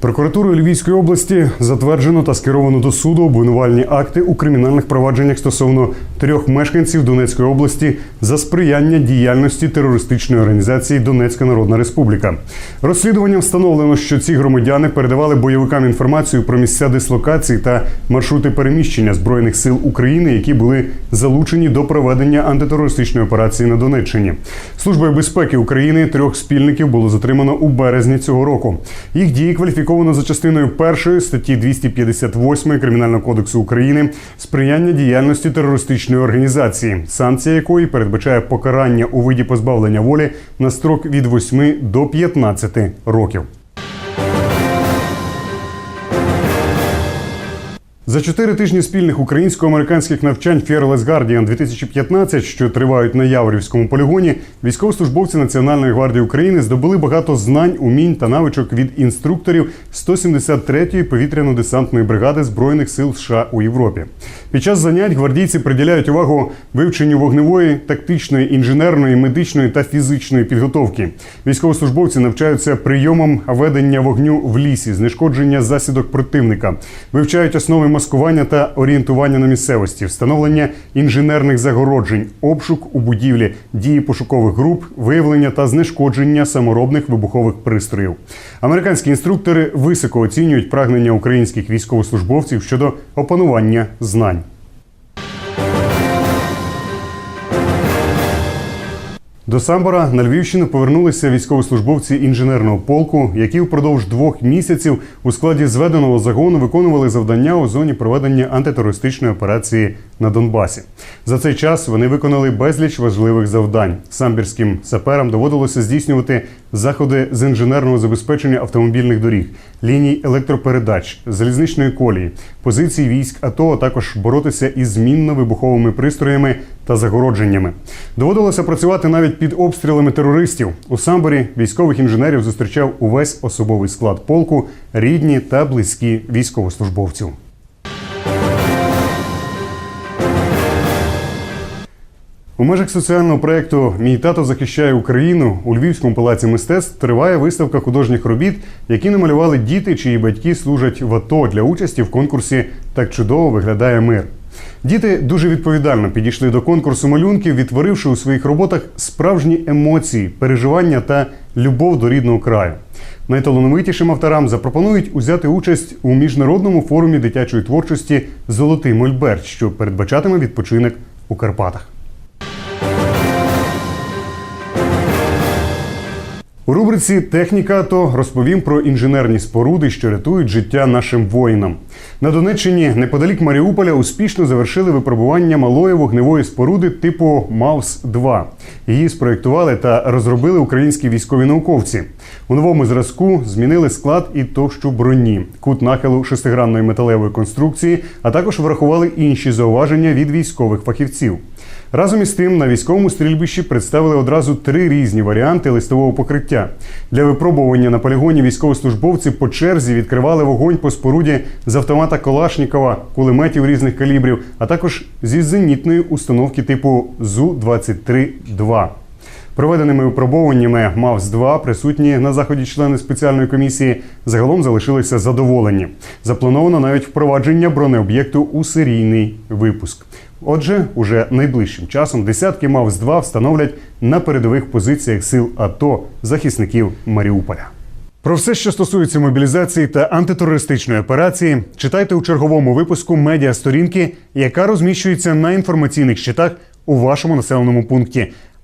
Прокуратурою Львівської області затверджено та скеровано до суду обвинувальні акти у кримінальних провадженнях стосовно трьох мешканців Донецької області за сприяння діяльності терористичної організації Донецька Народна Республіка. Розслідуванням встановлено, що ці громадяни передавали бойовикам інформацію про місця дислокації та маршрути переміщення збройних сил України, які були залучені до проведення антитерористичної операції на Донеччині. Службою безпеки України трьох спільників було затримано у березні цього року. Їх дії кваліфіковано за частиною першої статті 258 Кримінального кодексу України сприяння діяльності терористичної організації, санкція якої передбачає покарання у виді позбавлення волі на строк від 8 до 15 років. За чотири тижні спільних українсько-американських навчань Fearless Guardian 2015, що тривають на Яворівському полігоні, військовослужбовці Національної гвардії України здобули багато знань, умінь та навичок від інструкторів 173-ї повітряно-десантної бригади збройних сил США у Європі. Під час занять гвардійці приділяють увагу вивченню вогневої, тактичної, інженерної, медичної та фізичної підготовки. Військовослужбовці навчаються прийомам ведення вогню в лісі, знешкодження засідок противника, вивчають основи маскування та орієнтування на місцевості, встановлення інженерних загороджень, обшук у будівлі, дії пошукових груп, виявлення та знешкодження саморобних вибухових пристроїв. Американські інструктори високо оцінюють прагнення українських військовослужбовців щодо опанування знань. До Самбора на Львівщину повернулися військовослужбовці інженерного полку, які впродовж двох місяців у складі зведеного загону виконували завдання у зоні проведення антитерористичної операції на Донбасі. За цей час вони виконали безліч важливих завдань. Самбірським саперам доводилося здійснювати заходи з інженерного забезпечення автомобільних доріг, ліній електропередач, залізничної колії, позицій військ АТО, а також боротися із змінно-вибуховими пристроями та загородженнями. Доводилося працювати навіть під обстрілами терористів. У Самборі військових інженерів зустрічав увесь особовий склад полку, рідні та близькі військовослужбовців. У межах соціального проєкту Мій тато захищає Україну у Львівському палаці мистецтв триває виставка художніх робіт, які намалювали діти, чиї батьки служать в АТО для участі в конкурсі Так чудово виглядає мир. Діти дуже відповідально підійшли до конкурсу малюнків, відтворивши у своїх роботах справжні емоції, переживання та любов до рідного краю. Найталановитішим авторам запропонують узяти участь у міжнародному форумі дитячої творчості Золотий Мольберт, що передбачатиме відпочинок у Карпатах. У рубриці Техніка АТО розповім про інженерні споруди, що рятують життя нашим воїнам. На Донеччині, неподалік Маріуполя, успішно завершили випробування малої вогневої споруди типу Маус 2 Її спроєктували та розробили українські військові науковці. У новому зразку змінили склад і товщу броні, кут нахилу шестигранної металевої конструкції, а також врахували інші зауваження від військових фахівців. Разом із тим на військовому стрільбищі представили одразу три різні варіанти листового покриття. Для випробування на полігоні військовослужбовці по черзі відкривали вогонь по споруді з автомата Калашнікова, кулеметів різних калібрів, а також зі зенітної установки типу ЗУ-23-2. Проведеними випробовуваннями МАВС-2 присутні на заході члени спеціальної комісії загалом залишилися задоволені. Заплановано навіть впровадження бронеоб'єкту у серійний випуск. Отже, уже найближчим часом десятки МАВС-2 встановлять на передових позиціях сил АТО захисників Маріуполя. Про все, що стосується мобілізації та антитерористичної операції, читайте у черговому випуску медіа сторінки, яка розміщується на інформаційних щитах у вашому населеному пункті,